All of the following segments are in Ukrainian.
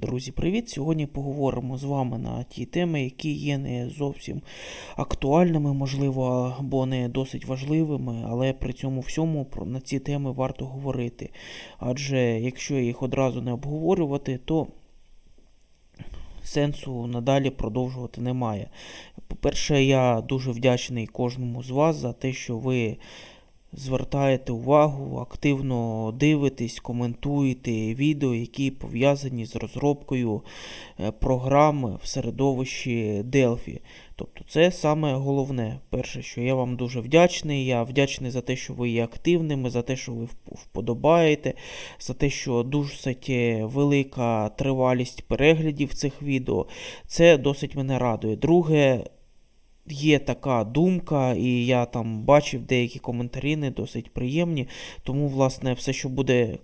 Друзі, привіт! Сьогодні поговоримо з вами на ті теми, які є не зовсім актуальними, можливо, або не досить важливими, але при цьому всьому на ці теми варто говорити. Адже якщо їх одразу не обговорювати, то сенсу надалі продовжувати немає. По-перше, я дуже вдячний кожному з вас за те, що ви звертаєте увагу, активно дивитесь, коментуєте відео, які пов'язані з розробкою е, програм в середовищі Delphi. Тобто це саме головне. Перше, що я вам дуже вдячний. Я вдячний за те, що ви є активними, за те, що ви вподобаєте, за те, що досить е, велика тривалість переглядів цих відео. Це досить мене радує. Друге, є така думка, і я там бачив деякі коментарі не досить приємні. Тому, власне, все, що буде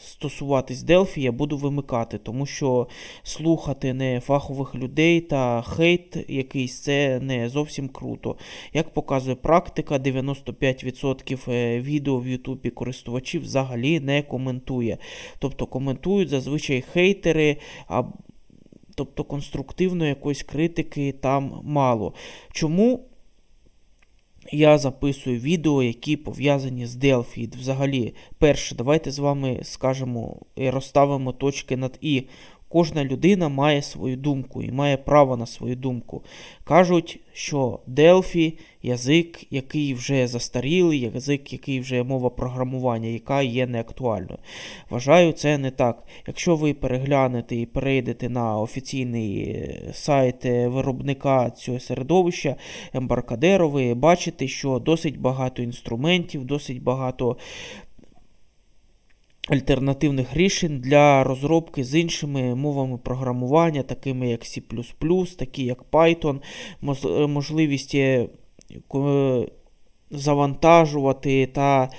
стосуватись Делфі, я буду вимикати, тому що слухати не фахових людей та хейт якийсь це не зовсім круто. Як показує практика, 95% е, відео в Ютубі користувачів взагалі не коментує. Тобто коментують зазвичай хейтери, тобто конструктивної якоїсь критики там мало. Чому я записую відео, які пов'язані з Delphi? Взагалі, перше, давайте з вами скажемо розставимо точки над І. Кожна людина має свою думку і має право на свою думку. Кажуть, що Delphi – язик, який вже застарілий, язик, який вже мова програмування, яка є неактуальною. Вважаю, це не так. Якщо ви переглянете і перейдете на офіційний е, сайт е, виробника цього середовища Embarcadero, ви бачите, що досить багато інструментів, досить багато альтернативних рішень для розробки з іншими мовами програмування, такими як C++, такі як Python, е, можливість е, завантажувати та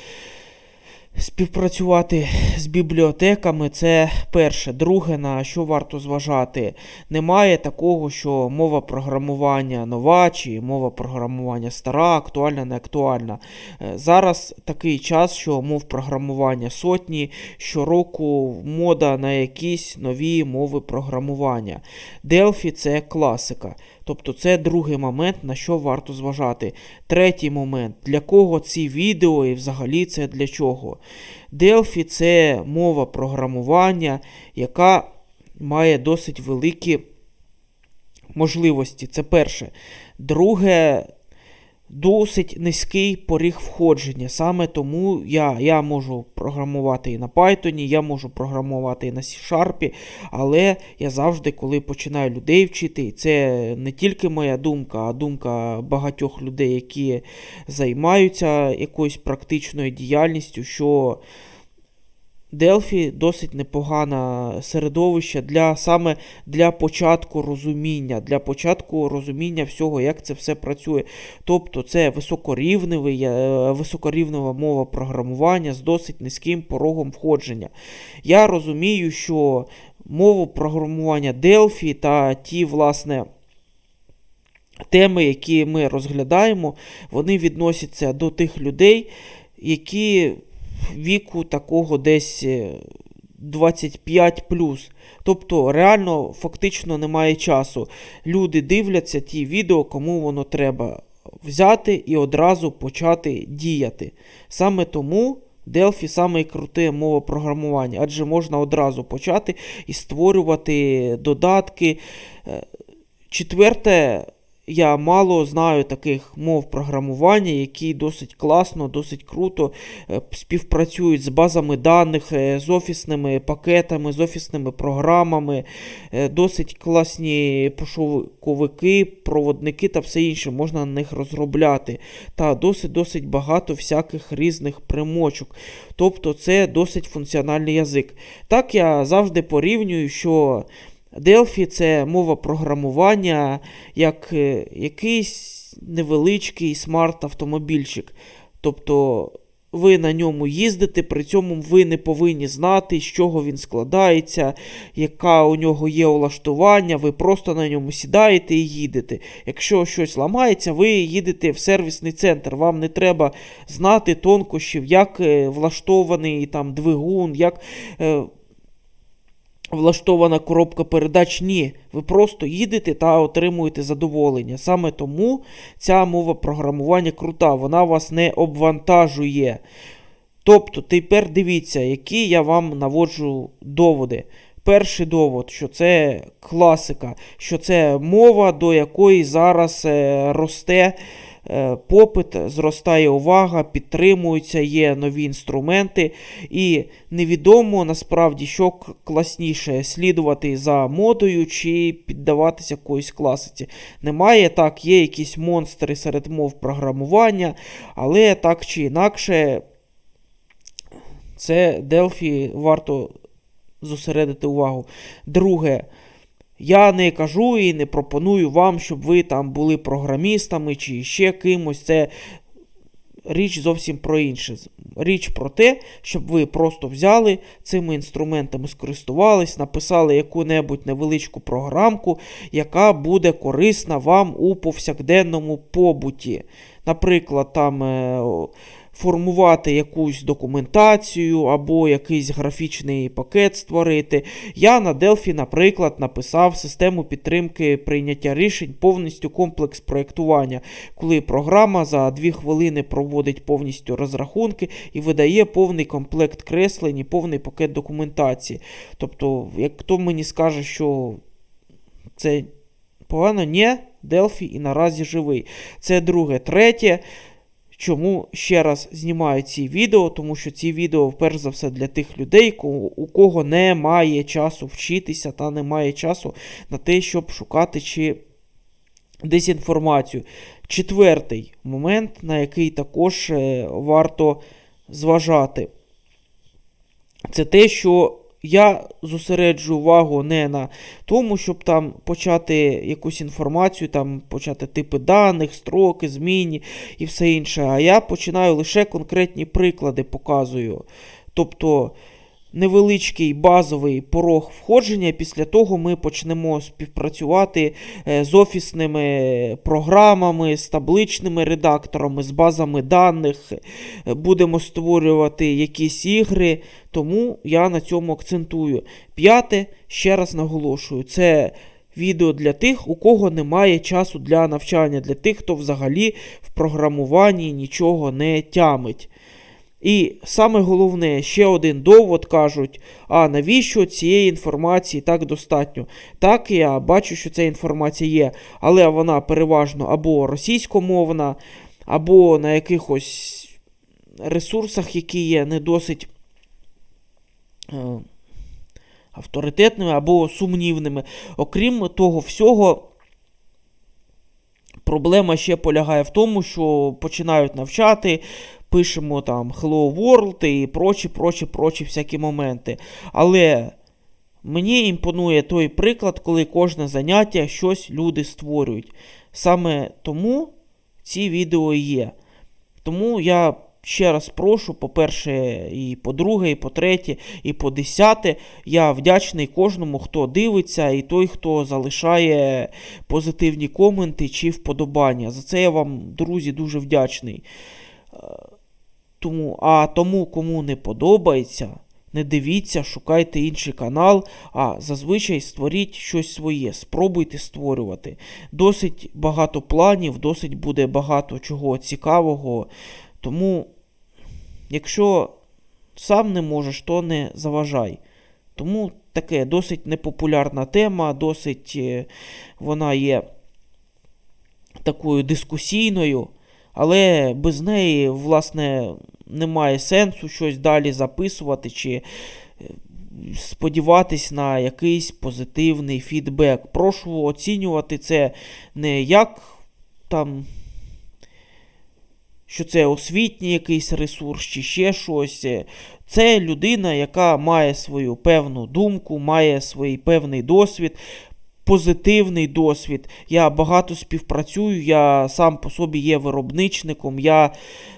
співпрацювати з бібліотеками. Це перше. Друге, на що варто зважати, немає такого, що мова програмування нова чи мова програмування стара, актуальна, не актуальна. Е, Зараз такий час, що мов програмування сотні, щороку мода на якісь нові мови програмування. Delphi – це класика. Тобто це другий момент, на що варто зважати. Третій момент, для кого ці відео і взагалі це для чого? Delphi – це мова програмування, яка має досить великі можливості. Це перше. Друге, досить низький поріг входження. Саме тому я, я можу програмувати і на Python, я можу програмувати і на C-Sharp, але я завжди, коли починаю людей вчити, це не тільки моя думка, а думка багатьох людей, які займаються якоюсь практичною діяльністю, що Delphi досить непогане середовище для саме для початку розуміння, для початку розуміння всього, як це все працює. Тобто це високорівневий, е, високорівнева мова програмування з досить низьким порогом входження. Я розумію, що мову програмування Delphi та ті, власне, теми, які ми розглядаємо, вони відносяться до тих людей, які віку такого десь е, 25 Тобто, реально, фактично немає часу. Люди дивляться ті відео, кому воно треба взяти і одразу почати діяти. Саме тому. Delphi саме круте мова програмування, адже можна одразу почати і створювати додатки. Е, Четверте, я мало знаю таких мов програмування, які досить класно, досить круто е, співпрацюють з базами даних, е, з офісними пакетами, з офісними програмами, е, досить класні пошуковики, проводники та все інше можна на них розробляти. Та досить-досить багато всяких різних примочок. Тобто це досить функціональний язик. Так я завжди порівнюю, що Delphi це мова програмування, як е, якийсь невеличкий смарт-автомобільчик. Тобто ви на ньому їздите, при цьому ви не повинні знати, з чого він складається, яка у нього є улаштування, ви просто на ньому сідаєте і їдете. Якщо щось ламається, ви їдете в сервісний центр. Вам не треба знати тонкощів, як е, влаштований там двигун, як. Влаштована коробка передач. Ні, ви просто їдете та отримуєте задоволення. Саме тому ця мова програмування крута, вона вас не обвантажує. Тобто, тепер дивіться, які я вам наводжу доводи. Перший довод, що це класика, що це мова, до якої зараз е, росте попит, зростає увага, підтримуються, є нові інструменти. І невідомо насправді, що класніше слідувати за модою чи піддаватися якоїсь класиці. Немає так, є якісь монстри серед мов програмування, але так чи інакше, це Delphi варто зосередити увагу. Друге, я не кажу і не пропоную вам, щоб ви там були програмістами чи ще кимось. Це річ зовсім про інше. Річ про те, щоб ви просто взяли цими інструментами, скористувались, написали яку-небудь невеличку програмку, яка буде корисна вам у повсякденному побуті. Наприклад, там. Формувати якусь документацію або якийсь графічний пакет створити. Я на Delphi, наприклад, написав систему підтримки прийняття рішень, повністю комплекс проєктування, коли програма за 2 хвилини проводить повністю розрахунки і видає повний комплект креслень і повний пакет документації. Тобто, як хто мені скаже, що це погано, ні, Delphi і наразі живий. Це друге. Третє. Чому ще раз знімаю ці відео? Тому що ці відео, перш за все, для тих людей, у кого немає часу вчитися та немає часу на те, щоб шукати чи дезінформацію. Четвертий момент, на який також е, варто зважати, це те, що я зосереджу увагу не на тому, щоб там почати якусь інформацію, там почати типи даних, строки, зміни і все інше. А я починаю лише конкретні приклади показую. Тобто невеличкий базовий порог входження. Після того ми почнемо співпрацювати е, з офісними програмами, з табличними редакторами, з базами даних. Е, Будемо створювати якісь ігри. Тому я на цьому акцентую. П'яте, ще раз наголошую, це відео для тих, у кого немає часу для навчання, для тих, хто взагалі в програмуванні нічого не тямить. І саме головне, ще один довод кажуть: а навіщо цієї інформації так достатньо? Так, я бачу, що ця інформація є, але вона переважно або російськомовна, або на якихось ресурсах, які є не досить е, авторитетними або сумнівними. Окрім того всього, проблема ще полягає в тому, що починають навчати, пишемо там Hello World і прочі, прочі, прочі всякі моменти. Але мені імпонує той приклад, коли кожне заняття щось люди створюють. Саме тому ці відео є. Тому я ще раз прошу, по-перше, і по-друге, і по-третє, і по десяте. Я вдячний кожному, хто дивиться, і той, хто залишає позитивні коменти чи вподобання. За це я вам, друзі, дуже вдячний. Тому, а тому, кому не подобається, не дивіться, шукайте інший канал, а зазвичай створіть щось своє, спробуйте створювати. Досить багато планів, досить буде багато чого цікавого. Тому, якщо сам не можеш, то не заважай. Тому таке досить непопулярна тема, досить е, вона є такою дискусійною, але без неї, власне, немає сенсу щось далі записувати чи е, сподіватись на якийсь позитивний фідбек. Прошу оцінювати це не як там. Що це освітній якийсь ресурс чи ще щось. Це людина, яка має свою певну думку, має свій певний досвід, позитивний досвід. Я багато співпрацюю, я сам по собі є виробничником, я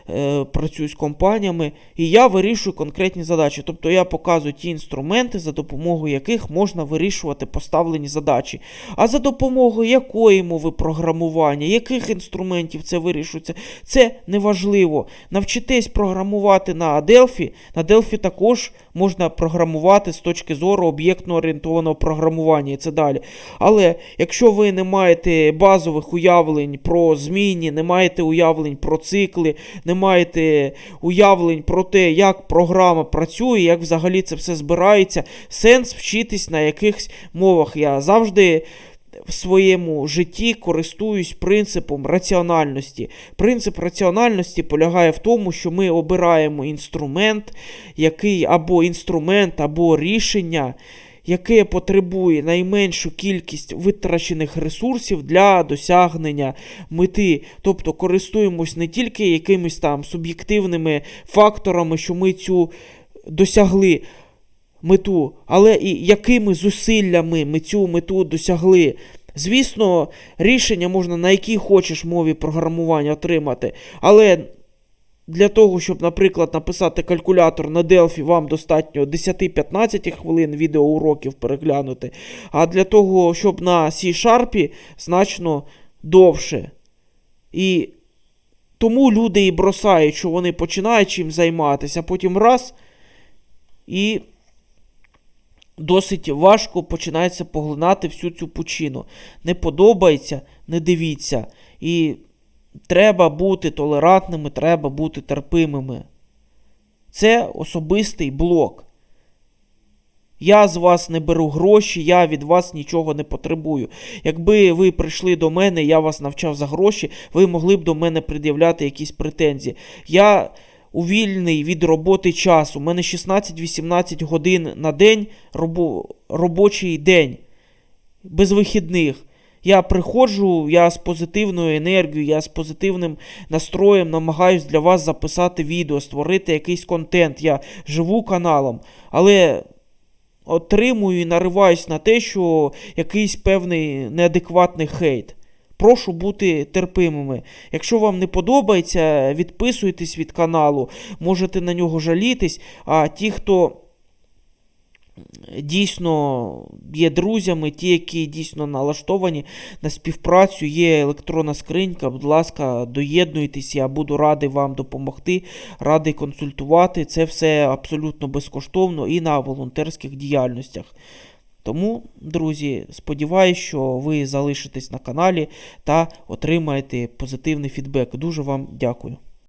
е, працюю з компаніями, і я вирішую конкретні задачі. Тобто я показую ті інструменти, за допомогою яких можна вирішувати поставлені задачі. А за допомогою якої мови програмування, яких інструментів це вирішується, це неважливо. Навчитесь програмувати на Delphi. На Delphi також можна програмувати з точки зору об'єктно орієнтованого програмування і це далі. Але якщо ви не маєте базових уявлень про змінні, не маєте уявлень про цикли, не маєте уявлень про те, як програма працює, як взагалі це все збирається, сенс вчитись на якихось мовах. Я завжди. В своєму житті користуюсь принципом раціональності. Принцип раціональності полягає в тому, що ми обираємо інструмент, який або інструмент, або рішення, яке потребує найменшу кількість витрачених ресурсів для досягнення мети. Тобто користуємось не тільки якимись там суб'єктивними факторами, що ми цю досягли мету, але і якими зусиллями ми цю мету досягли. Звісно, рішення можна на якій хочеш мові програмування отримати, але для того, щоб, наприклад, написати калькулятор на Delphi, вам достатньо 10-15 хвилин відеоуроків переглянути. А для того, щоб на C-Sharp значно довше. І тому люди і бросають, що вони починають чим займатися, а потім раз і досить важко починається поглинати всю цю пучину. Не подобається, не дивіться. І треба бути толерантними, треба бути терпимими. Це особистий блок. Я з вас не беру гроші, я від вас нічого не потребую. Якби ви прийшли до мене, я вас навчав за гроші, ви могли б до мене пред'являти якісь претензії. Я у вільний від роботи час. У мене 16-18 годин на день робо... робочий день без вихідних. Я приходжу, я з позитивною енергією, я з позитивним настроєм намагаюсь для вас записати відео, створити якийсь контент. Я живу каналом, але отримую і нариваюсь на те, що якийсь певний неадекватний хейт. Прошу бути терпимими. Якщо вам не подобається, відписуйтесь від каналу, можете на нього жалітись. А ті, хто дійсно є друзями, ті, які дійсно налаштовані на співпрацю, є електронна скринька. Будь ласка, доєднуйтесь, я буду радий вам допомогти, радий консультувати. Це все абсолютно безкоштовно і на волонтерських діяльностях. Тому, друзі, сподіваюся, що ви залишитесь на каналі та отримаєте позитивний фідбек. Дуже вам дякую.